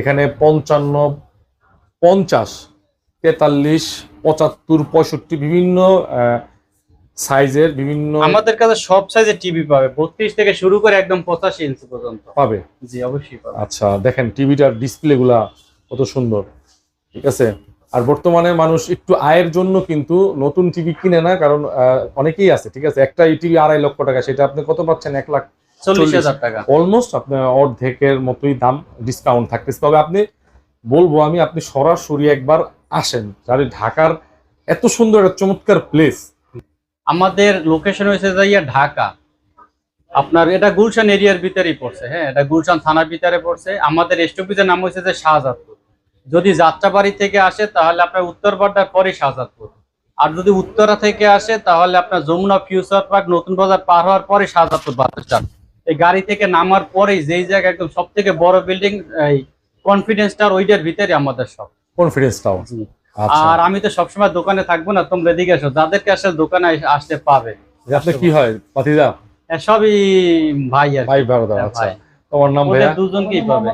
এখানে পঞ্চান্ন পঞ্চাশ তেতাল্লিশ পঁচাত্তর পঁয়ষট্টি বিভিন্ন সাইজের বিভিন্ন আমাদের কাছে সব সাইজের টিভি পাবে। বত্রিশ থেকে শুরু করে একদম পঁচাশি ইঞ্চি পর্যন্ত। পাবে? জি অবশ্যই পাবে। আচ্ছা দেখেন টিভিটার ডিসপ্লে গুলা কত সুন্দর। ঠিক আছে? আর বর্তমানে মানুষ একটু আয়ের জন্য কিন্তু নতুন টিভি কিনে না কারণ অনেকেই আছে ঠিক আছে? একটা টিভি আড়াই লক্ষ টাকা সেটা আপনি কত পাচ্ছেন? এক লাখ চল্লিশ চল্লিশ। হাজার টাকা। অলমোস্ট আপনার অর্ধেকের মতোই দাম ডিসকাউন্ট থাকতেছে। তবে আপনি বলব আমি আপনি সরাসরি একবার আসেন। যারা ঢাকার এত সুন্দর একটা চমৎকার প্লেস আমাদের লোকেশন হয়েছে যাইয়া ঢাকা। আপনার এটা গুলশান এরিয়ার ভিতরেই পড়ছে হ্যাঁ? এটা গুলশান থানার ভিতরে পড়ছে। আমাদের স্টপিজের নাম হয়েছে যে শাহজাদপুর। যদি যাত্রাবাড়ি থেকে আসে তাহলে আপনার উত্তর বাড্ডার পরে শাহজাদপুর। আর যদি উত্তরা থেকে আসে তাহলে আপনার যমুনা ফিউচার পার্ক নতুন বাজার পার হওয়ার পরে শাহজাদপুর বাজার এই গাড়ি থেকে নামার পরেই যেই জায়গা একদম সব থেকে বড় বিল্ডিং এই কনফিডেন্স টাওয়ার ওইটার ভিতরে আমাদের সব। কনফিডেন্স টাউন আচ্ছা। আর আমি তো সবসময় দোকানে থাকব না তোমরা এদিকে আসো যাদেরকে আসলে দোকানে আসতে পাবে। আপনি কি হয় পাতিদা? সবই ভাই আর ভাই বারোদা হ্যাঁ, আচ্ছা। তোমার নাম ভাইয়া? দুজনকেই পাবে।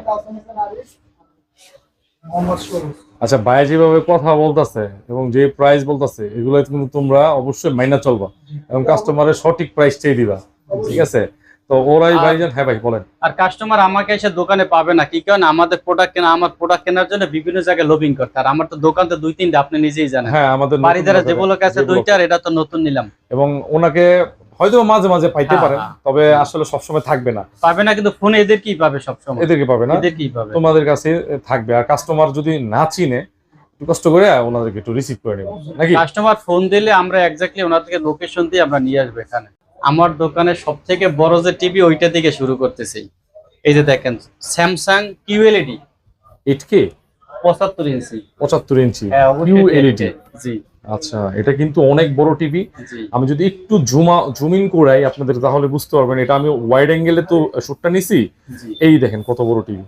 আচ্ছা ভাই যেভাবে কথা বলতেছে এবং যে প্রাইস বলতেছে এগুলো কিন্তু তোমরা অবশ্যই মাইনা চলবা। এবং কাস্টমারের সঠিক প্রাইস চেয়ে দিবা। ঠিক আছে? তো ওরাই ভাইজান হ্যাঁ ভাই বলেন। আর কাস্টমার আমাকে এসে দোকানে পাবে না কি কারণ? আমাদের প্রোডাক্ট কেনা আমার প্রোডাক্ট কেনার জন্য বিভিন্ন জায়গায় লোবিং করতে আর আমার তো দোকান তো দুই তিনটা আপনি নিজেই জানেন। হ্যাঁ আমাদের বাড়িদারা যেগুলো দুইটার এটা তো নতুন নিলাম। এবং ওনাকে হয়তো মাঝে মাঝে পাইতে হ্যাঁ, পারেন হ্যাঁ। তবে আসলে সবসময় থাকবে না। পাবে না কিন্তু ফোনে এদের কি পাবে সবসময়। এদেরকে পাবে না? এদের কি পাবে। তোমাদের কাছে থাকবে। আর কাস্টমার যদি না চিনে কষ্ট করে ওনাদেরকে একটু রিসিভ করে নেব। নাকি? কাস্টমার ফোন দিলে আমরা এক্স্যাক্টলি ওনার থেকে লোকেশন দিয়ে আমরা নিয়ে আসব এখানে। আমার দোকানে সব থেকে বড় যে টিভি ওইটা থেকে শুরু করতেছি। এই যে দেখেন স্যামসাং কিউএলইডি এইট কে? পঁচাত্তর ইঞ্চি। পঁচাত্তর ইঞ্চি। হ্যাঁ অবশ্যই QLED জি। আচ্ছা এটা কিন্তু অনেক বড় টিভি। আমি যদি একটু জুমা জুম ইন করাই আপনাদের তাহলে বুঝতে পারবেন এটা আমি ওয়াইড অ্যাঙ্গেলে তো শুটটা নিছি। এই দেখেন কত বড় টিভি।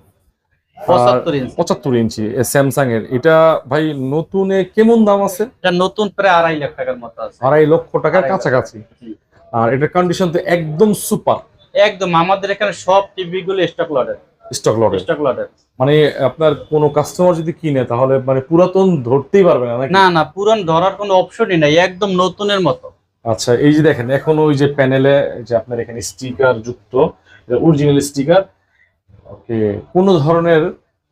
পঁচাত্তর ইঞ্চি। স্যামসাং এর। এটা ভাই নতুনে কেমন দাম আছে? এটা নতুন প্রায় আড়াই লাখ টাকার মতো আছে। আড়াই লক্ষ টাকার কাছাকাছি। জি। আর এটার কন্ডিশন তো একদম সুপার একদম আমাদের এখানে সব টিভি গুলো স্টক লটের স্টক লটের স্টক লটের মানে আপনার কোনো কাস্টমার যদি কিনে তাহলে মানে পুরাতন ধরতেই পারবে না না না পুরান ধরার কোনো অপশনই নাই একদম নতুনের মতো। আচ্ছা এই যে দেখেন এখন ওই যে প্যানেলে যে আপনার এখানে স্টিকার যুক্ত অরিজিনাল স্টিকার ওকে কোনো ধরনের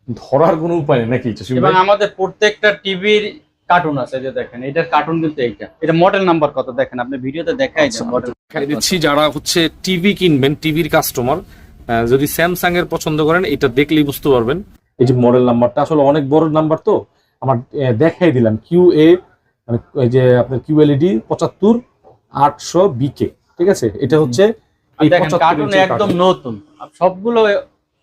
ধরার কোনো উপায় নেই নাকি এবং আমাদের প্রত্যেকটা টিভির কার্টুন আছে যে দেখেন এটার কার্টুন কিন্তু এইটা। এটা মডেল নাম্বার কত? দেখেন আপনি ভিডিওতে দেখাই আচ্ছা, দেখাই দিচ্ছি যারা হচ্ছে টিভি কিনবেন টিভির কাস্টমার যদি স্যামসাং এর পছন্দ করেন এটা দেখলেই বুঝতে পারবেন। এই যে মডেল নাম্বারটা আসলে অনেক বড় নাম্বার তো। আমার দেখাই দিলাম কিউ এ মানে এই যে আপনার কিউএলইডি পঁচাত্তর আটশো বিকে ঠিক আছে? এটা হচ্ছে এই দেখেন কার্টুন একদম নতুন। সবগুলো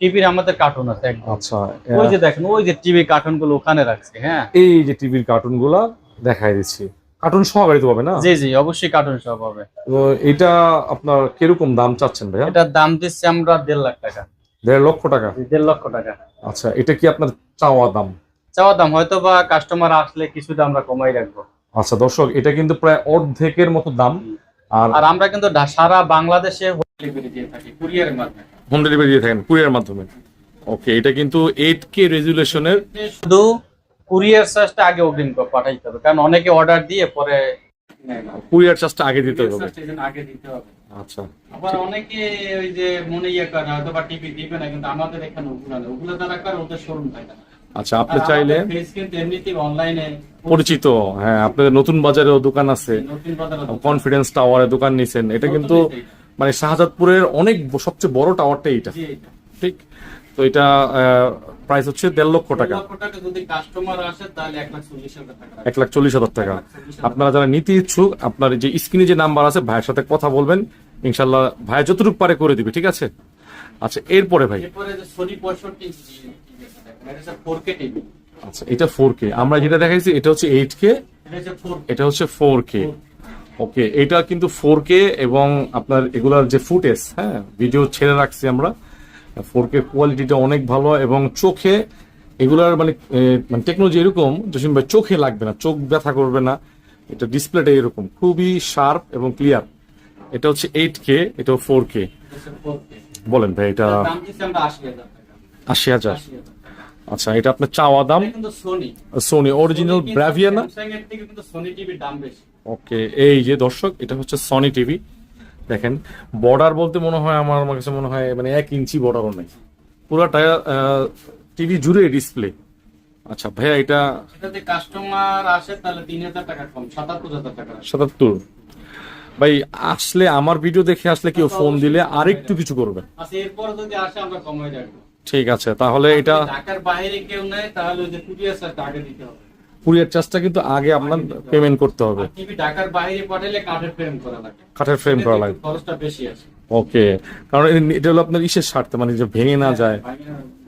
টিভির আমাদের কার্টুন আছে একদম। আচ্ছা ওই যে দেখেন ওই যে টিভি কার্টুনগুলো ওখানে রাখছে হ্যাঁ। এই যে টিভির কার্টুনগুলা দেখাই দিচ্ছি। কার্টুন তো পাবে না? জি জি অবশ্যই কার্টুন সব হবে তো এটা আপনার কীরকম দাম চাচ্ছেন ভাইয়া? এটার দাম দিচ্ছি আমরা দেড় লাখ টাকা। দেড় লক্ষ টাকা? দেড় লক্ষ টাকা। আচ্ছা এটা কি আপনার চাওয়া দাম? চাওয়া দাম হয়তো বা কাস্টমার আসলে কিছুটা আমরা কমাই রাখব। আচ্ছা দর্শক এটা কিন্তু প্রায় অর্ধেকের মতো দাম। আর আমরা কিন্তু সারা বাংলাদেশে হোম ডেলিভারি দিয়ে থাকি কুরিয়ারের মাধ্যমে। হোম ডেলিভারি দিয়ে থাকেন কুরিয়ার মাধ্যমে। ওকে এটা কিন্তু এইট কে রেজুলেশনের শুধু কুরিয়ার চার্জটা আগে অগ্রিম পাঠাইতে হবে কারণ অনেকে অর্ডার দিয়ে পরে। কুরিয়ার চার্জটা আগে দিতে হবে। আগে দিতে হবে। আচ্ছা। আবার অনেকে ওই যে মনে ইয়ে করে হয়তো বা টিভি দিবে না কিন্তু আমাদের এখানে ওগুলো ওগুলো যারা করে ওদের শোরুম থাকে আচ্ছা আপনি চাইলে ফেস কিন্তু এমনিতেই অনলাইনে পরিচিত হ্যাঁ আপনাদের নতুন বাজারেও দোকান আছে। কনফিডেন্স টাওয়ারে দোকান। নিছেন। এটা কিন্তু মানে শাহজাদপুরের অনেক সবচেয়ে বড় টাওয়ারটা এইটা। ঠিক? তো এটা প্রাইস হচ্ছে দেড় লক্ষ টাকা। এক লাখ চল্লিশ হাজার টাকা আপনারা যারা নিতে ইচ্ছুক আপনার যে স্ক্রিনে যে নাম্বার আছে ভাইয়ের সাথে কথা বলবেন। ইনশাল্লাহ ভাই যতটুকু পারে করে দিবে ঠিক আছে? আচ্ছা এরপরে ভাই। আচ্ছা এটা ফোর কে আমরা যেটা দেখাইছি এটা হচ্ছে এইট কে এটা হচ্ছে ফোর কে ওকে এটা কিন্তু ফোর কে এবং আপনার এগুলার যে ফুটেজ হ্যাঁ ভিডিও ছেড়ে রাখছি আমরা। ফোর কে কোয়ালিটিটা অনেক ভালো এবং চোখে এগুলার মানে মানে টেকনোলজি এরকম জসিম ভাই চোখে লাগবে না চোখ ব্যথা করবে না। এটা ডিসপ্লেটা এরকম খুবই শার্প এবং ক্লিয়ার এটা হচ্ছে এইট কে এটা ফোর কে বলেন ভাই এটা আশি হাজার। আচ্ছা এটা আপনার চাওয়া দাম? সোনি অরিজিনাল ব্রাভিয়া না? ওকে এই যে দর্শক এটা হচ্ছে সনি টিভি দেখেন বর্ডার বলতে মনে হয় আমার আমার কাছে মনে হয় মানে এক ইঞ্চি বর্ডারও নেই। পুরোটা টিভি জুড়ে ডিসপ্লে আচ্ছা ভাইয়া এটা এটাতে কাস্টমার আসে তাহলে তিন হাজার টাকা কম সাতাত্তর হাজার টাকা। সাতাত্তর। ভাই আসলে আমার ভিডিও দেখে আসলে কেউ ফোন দিলে আরেকটু কিছু করবে। আচ্ছা এরপর যদি আসে আমরা কমাই রাখব ঠিক আছে তাহলে এটা ঢাকার বাইরে কেউ নেয় তাহলে ওই যে কুরিয়ার চার্জটা আগে দিতে হবে। কুরিয়ার চার্জটা কিন্তু আগে আপনার পেমেন্ট করতে হবে। টিভি ঢাকার বাইরে পাঠালে কাঠের ফ্রেম করা লাগে? কাঠের ফ্রেম করা লাগবে খরচটা বেশি আছে। ওকে কারণ এটা হলো আপনার ইসের স্বার্থে মানে যে ভেঙে না যায়।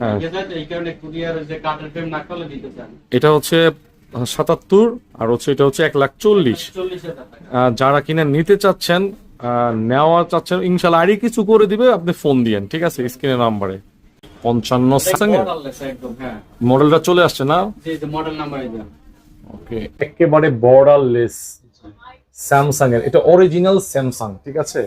হ্যাঁ। যায় তো, এই কারণে কুরিয়ার যে কাঠের ফ্রেম না করলে দিতে চান। এটা হচ্ছে সাতাত্তর আর হচ্ছে এটা হচ্ছে এক লাখ চল্লিশ। যারা কিনা নিতে চাচ্ছেন নেওয়া চাচ্ছেন ইনশাল্লাহ আরই কিছু করে দিবে আপনি ফোন দিয়েন ঠিক আছে স্ক্রিনের নাম্বারে পঞ্চান্ন একদম হ্যাঁ। মডেলটা চলে আসছে না? মডেল নাম্বার ওকে একেবারে বর্ডারলেস স্যামসাং এর এটা অরিজিনাল স্যামসাং ঠিক আছে?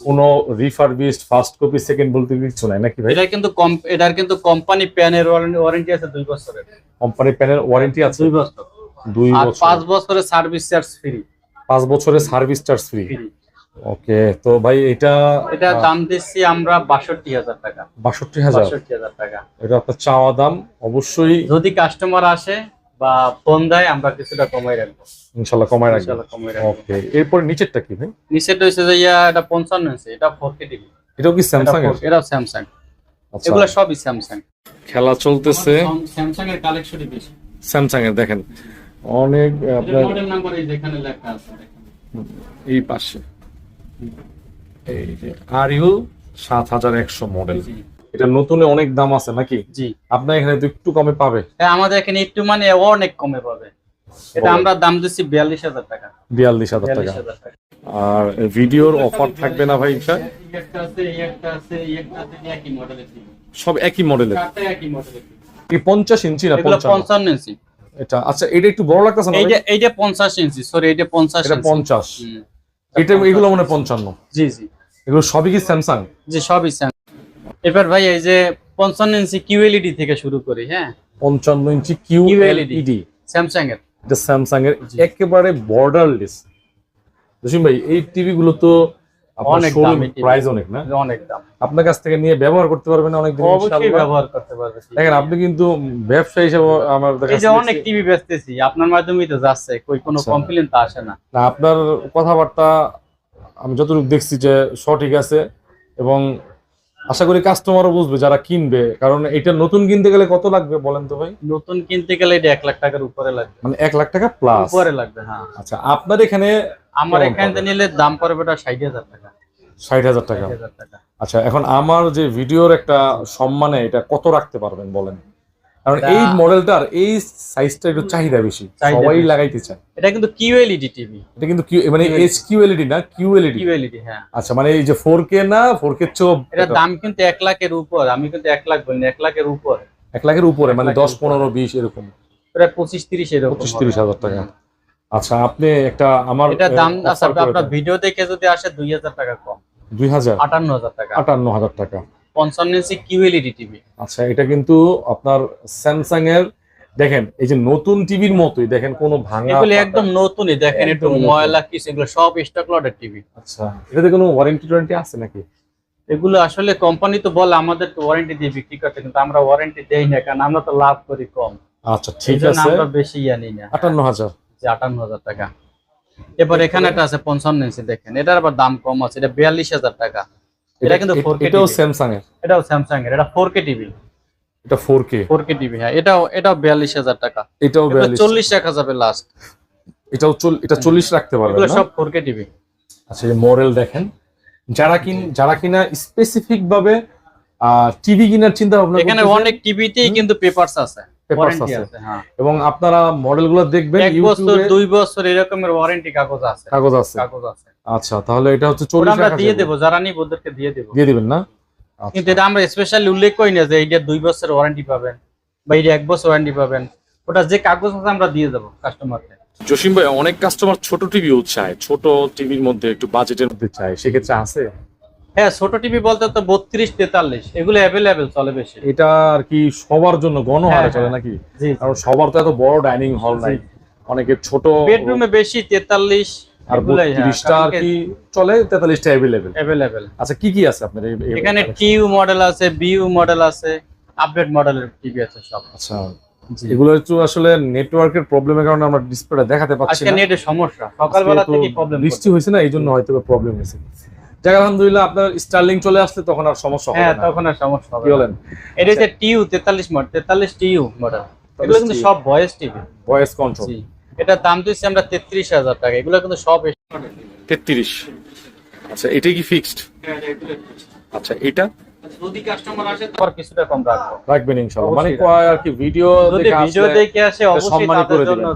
কোনো রিফারবিশড ফার্স্ট কপি সেকেন্ড বলতে কিছু নাই নাকি ভাই? এটা কিন্তু কম- এটার কিন্তু কোম্পানি প্যানের ওয়ারেন্টি আছে দুই বছরের। কোম্পানি প্যানের ওয়ারেন্টি আছে? দুই বছর। দুই বছর। পাঁচ বছরের সার্ভিস চার্জ ফ্রি পাঁচ বছরের সার্ভিস চার্জ ফ্রি ওকে তো ভাই এটা এটা দাম দিচ্ছি আমরা বাষট্টি হাজার টাকা। বাষট্টি হাজার? বাষট্টি হাজার টাকা। এটা আপনার চাওয়া দাম অবশ্যই। যদি কাস্টমার আসে বা ফোন দেয় আমরা কিছুটা কমাই রাখব। ইনশাল্লাহ কমাই রাখব। ওকে এরপরে নিচেরটা কি ভাই? হচ্ছে যে এটা পঞ্চান্ন এটা ফোর কে টিভি এটাও কি স্যামসাং এর? এটা স্যামসাং আচ্ছা। এগুলো সবই স্যামসাং খেলা চলতেছে। স্যামসাং এর কালেকশনই বেশি। স্যামসাং এর দেখেন। অনেক আপনার মডেল নাম্বার এই যেখানে লেখা আছে দেখেন। এই পাশে। এই যে আর ইউ সাত হাজার একশো মডেল এটা নতুনে অনেক দাম আছে নাকি? জি। আপনার এখানে তো একটু কমে পাবে। হ্যাঁ আমাদের এখানে একটু মানে অনেক কমে পাবে। এটা আমরা দাম দিচ্ছি বিয়াল্লিশ হাজার টাকা। বিয়াল্লিশ হাজার টাকা। আর ভিডিওর অফার থাকবে না ভাই এটা সব একই মডেলের এই পঞ্চাশ ইঞ্চি না পঞ্চান্ন? ইঞ্চি। এটা আচ্ছা এটা একটু বড় লাগতেছে না এইটা এইটা পঞ্চাশ ইঞ্চি সরি এইটা পঞ্চাশ পঞ্চাশ। এটা এগুলো মনে হয় পঞ্চান্ন। জি জি। এগুলো সবই কি স্যামসাং জি সবই স্যামসাং এবার ভাই এই যে পঞ্চান্ন ইঞ্চি কিউএলইডি থেকে শুরু করি হ্যাঁ? পঞ্চান্ন ইঞ্চি কিউএলইডি স্যামসাং এর। এটা স্যামসাং এর। একেবারে বর্ডারলেস জসিম ভাই এই টিভি গুলো তো অনেক অনেক প্রাইস অনেক না? অনেক দাম। আপনার কাছ থেকে নিয়ে ব্যবহার করতে পারবেন অনেক দিন অবশ্যই ব্যবহার করতে পারবেন দেখেন আপনি কিন্তু ব্যবসা হিসেবে আমার এই যে অনেক টিভি বেচতেছি আপনার মাধ্যমেই তো যাচ্ছে কই কোনো আচ্ছা। কমপ্লেন তো আসে না। না আপনার কথাবার্তা আমি যতটুকু দেখছি যে সঠিক আছে এবং আশা করি কাস্টমারও বুঝবে যারা কিনবে কারণ এটা নতুন কিনতে গেলে কত লাগবে বলেন তো ভাই? নতুন কিনতে গেলে এটা এক লাখ টাকার উপরে লাগবে। মানে এক লাখ টাকা প্লাস উপরে লাগবে হ্যাঁ। আচ্ছা আপনার এখানে আমার এখানে নিলে দাম পড়বে ওটা ষাট হাজার টাকা। ষাট হাজার টাকা। ষাট হাজার টাকা। আচ্ছা এখন আমার যে ভিডিওর একটা সম্মানে এটা কত রাখতে পারবেন বলেন? কারণ এই মডেলটার এই সাইজটা একটু চাহিদা বেশি। সবাই লাগাইতে চায়। এটা কিন্তু কিউএলইডি টিভি এটা কিন্তু কিউ মানে এইচ কিউএলইডি না কিউএলইডি কিউএলইডি হ্যাঁ। আচ্ছা মানে এই যে ফোর কে না ফোর কে চোপ এটা দাম কিন্তু এক লাখের উপর আমি কিন্তু এক লাখ বলিনি এক লাখের উপর। এক লাখের উপরে মানে এক লাখের দশ উপরে। পনেরো বিশ এরকম। প্রায় পঁচিশ তিরিশ এরকম পঁচিশ হবে। তিরিশ হাজার টাকা। আচ্ছা আপনি একটা আমার এটা দাম আচ্ছা আপনার ভিডিও দেখে যদি আসে দুই হাজার টাকা কম। দুই হাজার? আটান্ন হাজার টাকা। আটান্ন হাজার টাকা। পঞ্চান্ন ইঞ্চি কিউএলইডি টিভি। আচ্ছা এটা কিন্তু আপনার স্যামসাং এর দেখেন এই যে নতুন টিভির মতোই দেখেন কোনো ভাঙা এগুলো একদম নতুনই দেখেন একটু ময়লা কিছু এগুলো সব স্টক লটের টিভি। আচ্ছা এটাতে কোনো ওয়ারেন্টি টোয়ারেন্টি আছে নাকি? এগুলো আসলে কোম্পানি তো বলে আমাদের ওয়ারেন্টি দিয়ে বিক্রি করতে কিন্তু আমরা ওয়ারেন্টি দেই না কারণ আমরা তো লাভ করি কম। আচ্ছা ঠিক আছে। আমরা বেশি ইয়া নিই না। আটান্ন হাজার। যে আটান্ন হাজার টাকা। এবার এখানে একটা আছে পঞ্চান্ন ইঞ্চি দেখেন এটার আবার দাম কম আছে এটা বিয়াল্লিশ হাজার টাকা। এটা কিন্তু 4K এটাও স্যামসাং এর এটাও স্যামসাং এর এটা ফোর কে টিভি এটা four K four K TV হ্যাঁ এটাও এটাও বিয়াল্লিশ হাজার টাকা। এটাও এগুলো বিয়াল্লিশ। চল্লিশ রাখা যাবে লাস্ট এটাও এটা চল্লিশ রাখতে পারবেন এগুলো না? সব ফোর কে টিভি আচ্ছা এই মডেল দেখেন। যারা কিন যারা কিনা স্পেসিফিক ভাবে টিভি কেনার চিন্তা ভাবনা এখানে অনেক টিভিতেই কিন্তু পেপারস আছে হ্যাঁ। এবং আপনারা মডেলগুলো দেখবেন এক বছর দুই বছর এরকমের ওয়ারেন্টি কাগজ আছে। কাগজ আছে। কাগজ আছে। আচ্ছা তাহলে এটা হচ্ছে ওটা চল্লিশ আমরা দিয়ে। দেবো যারা নিব ওদেরকে দিয়ে দেবো। দিয়ে দিবেন না? আচ্ছা। কিন্তু এটা আমরা স্পেশালি উল্লেখ করি না যে এইটা দুই বছর ওয়ারেন্টি পাবেন বা এটা এক বছর ওয়ারেন্টি পাবেন। ওটা যে কাগজ আছে আমরা দিয়ে দেবো কাস্টমারকে জসিম ভাই অনেক কাস্টমার ছোট টিভিও চায় ছোট টিভির মধ্যে একটু বাজেটের মধ্যে চায় সেক্ষেত্রে আছে? হ্যাঁ ছোট টিভি বলতে তো বত্রিশ তেতাল্লিশ এগুলো অ্যাভেলেবেল চলে বেশি। এটা আর কি সবার জন্য গণহারে হ্যাঁ, চলে হ্যাঁ। নাকি? জি কারণ সবার তো এত বড় ডাইনিং হল নাই। অনেকে ছোট বেডরুমে বেশি তেতাল্লিশ আর বত্রিশটা আর কি চলে আচ্ছা কি কি আছে আপনার এখানে টিইউ মডেল আছে বিইউ মডেল আছে আপডেট মডেলের টিভি আছে সব। আচ্ছা এগুলো একটু আসলে নেটওয়ার্কের প্রবলেমের কারণে আমরা ডিসপ্লেটা দেখাতে পাচ্ছি আজকে না। নেটের সমস্যা সকালবেলা থেকে প্রবলেম বৃষ্টি হয়েছে না এই জন্য হয়তো প্রবলেম হয়েছে। যাক আলহামদুলিল্লাহ আপনার স্টার্লিং চলে আসলে তখন আর সমস্যা হবে হ্যাঁ না। তখন আর সমস্যা হবে বলেন? এটা হচ্ছে টিইউ তেতাল্লিশ মডেল তেতাল্লিশ টিইউ মডেল এগুলো কিন্তু সব ভয়েস টিভি ভয়েস কন্ট্রোল এটার দাম দিচ্ছি আমরা তেত্রিশ হাজার টাকা। এগুলো কিন্তু সব তেত্রিশ। আচ্ছা এটা কি ফিক্সড আচ্ছা এটা? যদি কাস্টমার আসে তারপর কিছুটা কম রাখব। রাখবেন ইনশাআল্লাহ মানে কয় আর কি ভিডিও যদি দেখে ভিডিও দেখে আসে অবশ্যই তাদের জন্য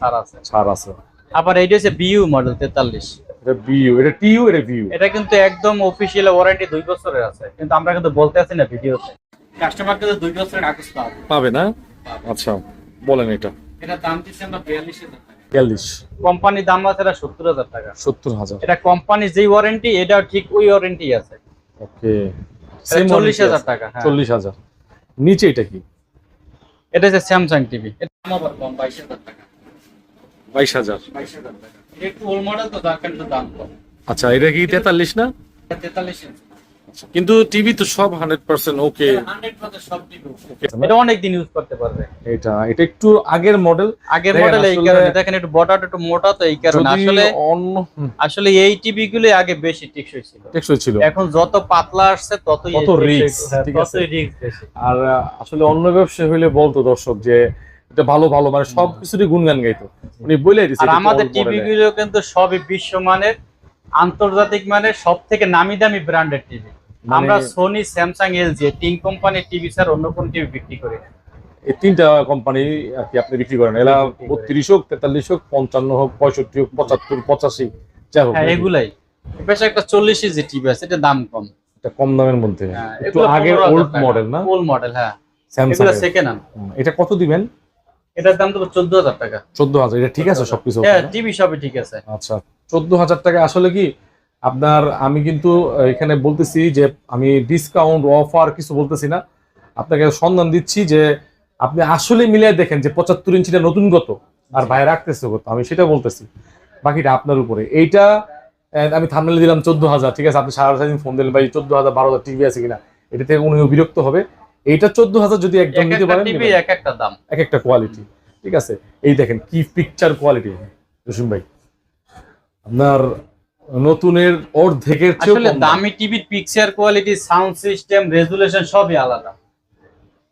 ছাড় আছে। ছাড় আছে। আবার এইটা হচ্ছে বিইউ মডেল তেতাল্লিশ। এটা বিইউ এটা টিইউ এটা ভিউ এটা কিন্তু একদম অফিসিয়াল ওয়ারেন্টি দুই বছরের আছে। কিন্তু আমরা কিন্তু বলতে আছি না ভিডিওতে কাস্টমার কিন্তু দুই বছরের কাগজ পাবে। পাবে না? আচ্ছা বলেন এটা। এটা দাম দিচ্ছি আমরা বিয়াল্লিশ হাজার টাকা বিয়াল্লিশ। কোম্পানির দাম আছে এটা সত্তর হাজার টাকা। সত্তর হাজার। এটা কোম্পানির যেই ওয়ারেন্টি এটাও ঠিক ওই ওয়ারেন্টি আছে। ওকে। চল্লিশ হাজার টাকা হ্যাঁ। চল্লিশ হাজার। নিচে এটা কি? এটা হচ্ছে স্যামসাং টিভি এটা দাম আবার কম বাইশ হাজার টাকা। বাইশ হাজার। বাইশ হাজার টাকা। একটু ওল্ড মডেল তো তার দাম কম। আচ্ছা এটা কি তেতাল্লিশ না? তেতাল্লিশ ইঞ্চি। কিন্তু টিভি তো সব হান্ড্রেড পার্সেন্ট ওকে এটা অনেক দিন ইউজ করতে পারবে। এটা এটা একটু আগের মডেল আগের মডেল এই কারণে দেখেন একটু বটাটা একটু মোটা তো এই কারণে। আসলে অন্য আসলে এই টিভি গুলো আগে বেশি টেকসই ছিল। টেকসই ছিল। এখন যত পাতলা আসছে ততই তত টেকসই- risk, হ্যাঁ, ঠিক আছে। রিস্ক আর আসলে অন্য ব্যবসা হইলে বলতো দর্শক যে এটা ভালো ভালো মানে সব কিছুরই গুণগান গাইতো। উনি বলে দিছে আর আমাদের টিভি গুলো কিন্তু সবই বিশ্বমানের আন্তর্জাতিক মানের সব থেকে নামি দামি ব্র্যান্ডের টিভি। মানে- আমরা সোনি স্যামসাং এলজি তিন কোম্পানির টিভি স্যার অন্য কোন টিভি বিক্রি করি? না। এই তিনটা কোম্পানি আর কি আপনি বিক্রি করেন। এলা বত্রিশ হোক তেতাল্লিশ হোক পঞ্চান্ন হোক পঁয়ষট্টি হোক পঁচাত্তর পঁচাশি যাই হোক হ্যাঁ এগুলাই। বেশ একটা চল্লিশ ইঞ্চি টিভি আছে এটা দাম কম। এটা কম দামের মধ্যে। হ্যাঁ, একটু আগের ওল্ড মডেল না? ওল্ড মডেল হ্যাঁ। স্যামসাং সেকেন্ড হ্যান্ড এটা কত দিবেন? এটার দাম তো চোদ্দ হাজার টাকা। চোদ্দ হাজার এটা ঠিক আছে সবকিছু হ্যাঁ? টিভি সবই ঠিক আছে। আচ্ছা চোদ্দ হাজার টাকা আসলে কি আপনার আমি কিন্তু এখানে বলতেছি যে আমি ডিসকাউন্ট অফার কিছু বলতেছি না। আপনাকে সন্ধান দিচ্ছি যে আপনি আসলে মিলিয়ে দেখেন যে পঁচাত্তর ইঞ্চিটা নতুন গত আর ভাই রাখতেছে কত আমি সেটা বলতেছি। বাকিটা আপনার উপরে। এইটা আমি থামলে দিলাম চোদ্দ হাজার ঠিক আছে? আপনি সারা সারাদিন ফোন দিলেন ভাই চোদ্দ হাজার বারো হাজার টিভি আছে কিনা? এটা থেকে উনিও বিরক্ত হবে। এইটা চোদ্দ হাজার যদি একদম এক নিতে একটা পারেন এক একটা দাম। এক একটা কোয়ালিটি ঠিক আছে? এই দেখেন কি পিকচার কোয়ালিটি রসুন ভাই। আপনার নতুনের অর্ধেকের চেয়েও আসলে দামি। টিভির picture quality sound system resolution সবই আলাদা।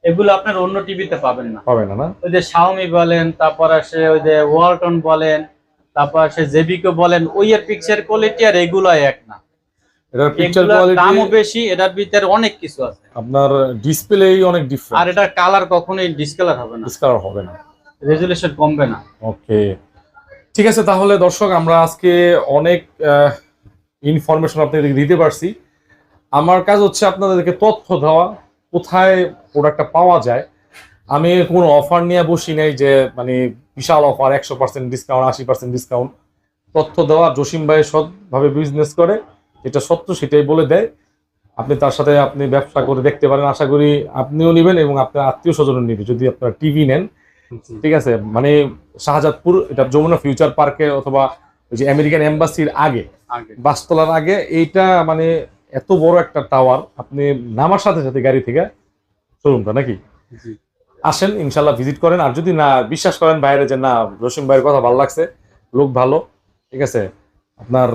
এগুলো আপনার অন্য টিভিতে পাবেন না। হবে না ওই যে শাওমি বলেন তারপর আসে ওই যে ওয়ালটন বলেন তারপর আসে জেবিকো বলেন ওই এর পিকচার কোয়ালিটি আর এগুলো এক না। এটার পিকচার কোয়ালিটি দামও বেশি এটার ভিতরে অনেক কিছু আছে। আপনার ডিসপ্লেই অনেক ডিফারেন্ট আর এটার কালার কখনোই ডিসকালার হবে না। ডিসকালার হবে না। রেজুলেশন কমবে না। ওকে ঠিক আছে, তাহলে দর্শক, আমরা আজকে অনেক ইনফরমেশন আপনাদেরকে দিতে পারছি। আমার কাজ হচ্ছে আপনাদেরকে তথ্য দেওয়া, কোথায় প্রোডাক্টটা পাওয়া যায়। আমি কোনো অফার নিয়ে বসি নাই যে মানে বিশাল অফার একশো পার্সেন্ট ডিসকাউন্ট আশি পার্সেন্ট ডিসকাউন্ট তথ্য দেওয়া, জসিম ভাই সৎভাবে বিজনেস করে, যেটা সত্য সেটাই বলে দেয়। আপনি তার সাথে আপনি ব্যবসা করে দেখতে পারেন, আশা করি আপনিও নেবেন এবং আপনার আত্মীয় স্বজনও নেবে। যদি আপনারা টিভি নেন ঠিক আছে? মানে শাহজাদপুর এটা যমুনা ফিউচার পার্কে অথবা ওই যে আমেরিকান এম্বাসির আগে বাসতলার আগে এইটা মানে এত বড় একটা টাওয়ার আপনি নামার সাথে সাথে গাড়ি থেকে শোরুমটা নাকি? আসেন ইনশাল্লাহ ভিজিট করেন। আর যদি না বিশ্বাস করেন বাইরে যে না রসিম ভাইয়ের কথা ভালো লাগছে লোক ভালো ঠিক আছে? আপনার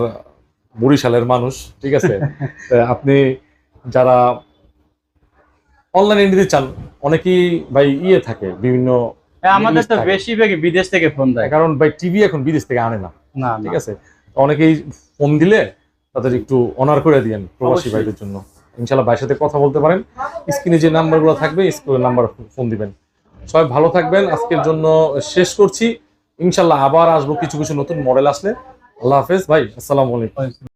বরিশালের মানুষ ঠিক আছে? আপনি যারা অনলাইনে নিতে চান অনেকেই ভাই ইয়ে থাকে বিভিন্ন আমাদের তো। বেশিরভাগই বিদেশ থেকে ফোন দেয়। কারণ ভাই টিভি এখন বিদেশ থেকে আনে না। না ঠিক আছে? অনেকেই ফোন দিলে তাদের একটু অনার করে দিয়েন প্রবাসী ভাইদের জন্য। ইনশাল্লাহ ভাইয়ের সাথে কথা বলতে পারেন। স্ক্রিনে যে নাম্বারগুলো থাকবে স্ক্রিনের নাম্বার ফোন দিবেন। সবাই ভালো থাকবেন। আজকের জন্য শেষ করছি। ইনশাল্লাহ আবার আসব কিছু কিছু নতুন মডেল আসলে। আল্লাহ হাফেজ। ভাই আসসালামু আলাইকুম।